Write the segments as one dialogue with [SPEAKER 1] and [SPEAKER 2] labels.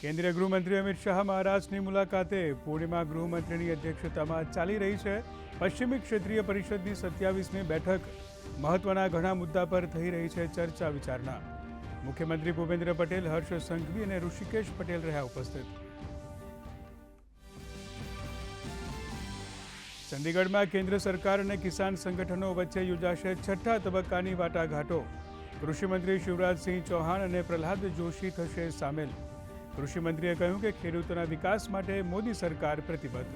[SPEAKER 1] કેન્દ્રીય ગૃહમંત્રી અમિત શાહ મહારાષ્ટ્રની મુલાકાતે પુણેમાં ગૃહમંત્રીની અધ્યક્ષતામાં ચાલી રહી છે પશ્ચિમી ક્ષેત્રીય પરિષદની સત્યાવીસમી બેઠક. મહત્વના ઘણા મુદ્દા પર થઈ રહી છે ચર્ચા વિચારણા. મુખ્યમંત્રી ભૂપેન્દ્ર પટેલ, હર્ષ સંઘવી અને ઋષિકેશ પટેલ રહ્યા ઉપસ્થિત. ચંદીગઢમાં કેન્દ્ર સરકાર અને કિસાન સંગઠનો વચ્ચે યોજાશે છઠ્ઠા તબક્કાની વાટાઘાટો. કૃષિમંત્રી શિવરાજસિંહ ચૌહાણ અને પ્રહલાદ જોશી થશે સામેલ. કૃષિમંત્રીએ કહ્યું કે ખેડૂતોના વિકાસ માટે મોદી સરકાર પ્રતિબદ્ધ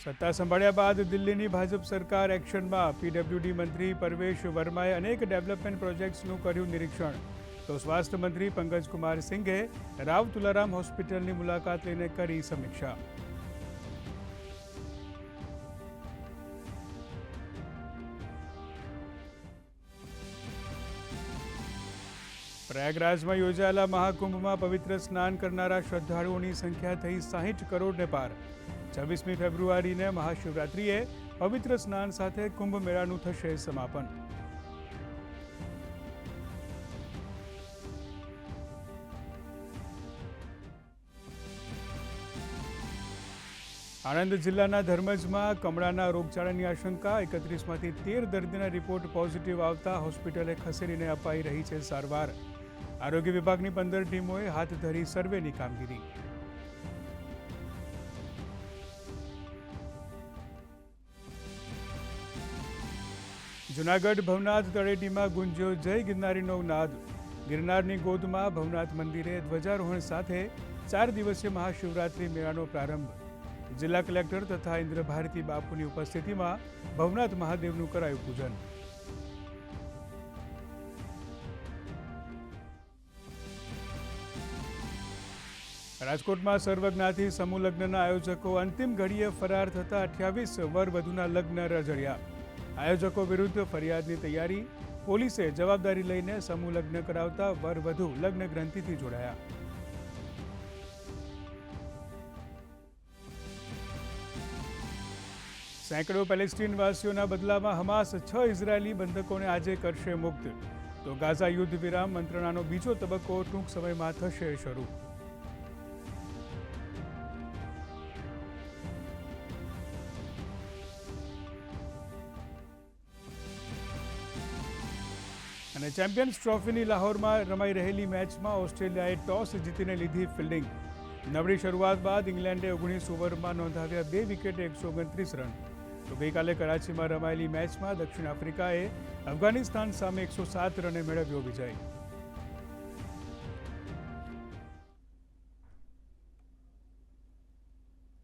[SPEAKER 1] સત્તા સંભાળ્યા બાદ દિલ્હીની ભાજપ સરકાર એક્શનમાં પીડબ્લ્યુડી મંત્રી પરવેશ વર્માએ અનેક ડેવલપમેન્ટ પ્રોજેક્ટ્સનું કર્યું નિરીક્ષણ તો સ્વાસ્થ્ય મંત્રી પંકજકુમાર સિંઘે રાવ તુલારામ હોસ્પિટલની મુલાકાત લઈને કરી સમીક્ષા પ્રયાગરાજમાં યોજાયેલા મહાકુંભમાં પવિત્ર સ્નાન કરનારા શ્રદ્ધાળુઓની સંખ્યા થઈ સાહીઠ કરોડને પાર. છવ્વીસમી ફેબ્રુઆરીને મહાશિવરાત્રિએ પવિત્ર સ્નાન સાથે કુંભ મેળાનું થશે સમાપન. આણંદ જિલ્લાના ધર્મજમાં કમળાના રોગચાળાની આશંકા, એકત્રીસમાંથી તેર દર્દીના રિપોર્ટ પોઝિટિવ આવતા હોસ્પિટલે ખસેડીને અપાઈ રહી છે સારવાર. આરોગ્ય વિભાગની પંદર ટીમોએ હાથ ધરી સર્વેની કામગીરી. જુનાગઢ ભવનાથ તળેટીમાં ગુંજ્યો જય ગિરનારીનો નાદ ગિરનારની ગોદમાં ભવનાથ મંદિરે ધ્વજારોહણ સાથે ચાર દિવસીય મહાશિવરાત્રિ મેળાનો પ્રારંભ. જિલ્લા કલેક્ટર તથા ઇન્દ્રભારતી બાપુની ઉપસ્થિતિમાં ભવનાથ મહાદેવનું કરાયું પૂજન. રાજકોટમાં સર્વજ્ઞાથી સમૂહ લગ્નના આયોજકો અંતિમ ઘડીએ ફરાર થતા અઠ્યાવીસ વધુના લગ્ન રજળ્યા આયોજકો વિરુદ્ધ ફરિયાદની તૈયારી, પોલીસે જવાબદારી લઈને સમૂહ લગ્ન કરાવતા વધુ લગ્ન ગ્રંથિથી જોડાયા. સેંકડો પેલેસ્ટીનવાસીઓના બદલામાં હમાસ છ ઇઝરાયેલી બંધકોને આજે કરશે મુક્ત. તો ગાઝા યુદ્ધ વિરામ મંત્રણાનો બીજો તબક્કો ટૂંક સમયમાં થશે શરૂ. અને ચેમ્પિયન્સ ટ્રોફીની લાહોરમાં રમાઈ રહેલી મેચમાં ઓસ્ટ્રેલિયાએ ટોસ જીતીને લીધી ફિલ્ડિંગ. નબળી શરૂઆત બાદ ઇંગ્લેન્ડે ઓગણીસ ઓવરમાં નોંધાવ્યા બે વિકેટે એકસો ઓગણત્રીસ રન. તો ગઈકાલે કરાચીમાં રમાયેલી મેચમાં દક્ષિણ આફ્રિકાએ અફઘાનિસ્તાન સામે એકસો સાત રને મેળવ્યો વિજય.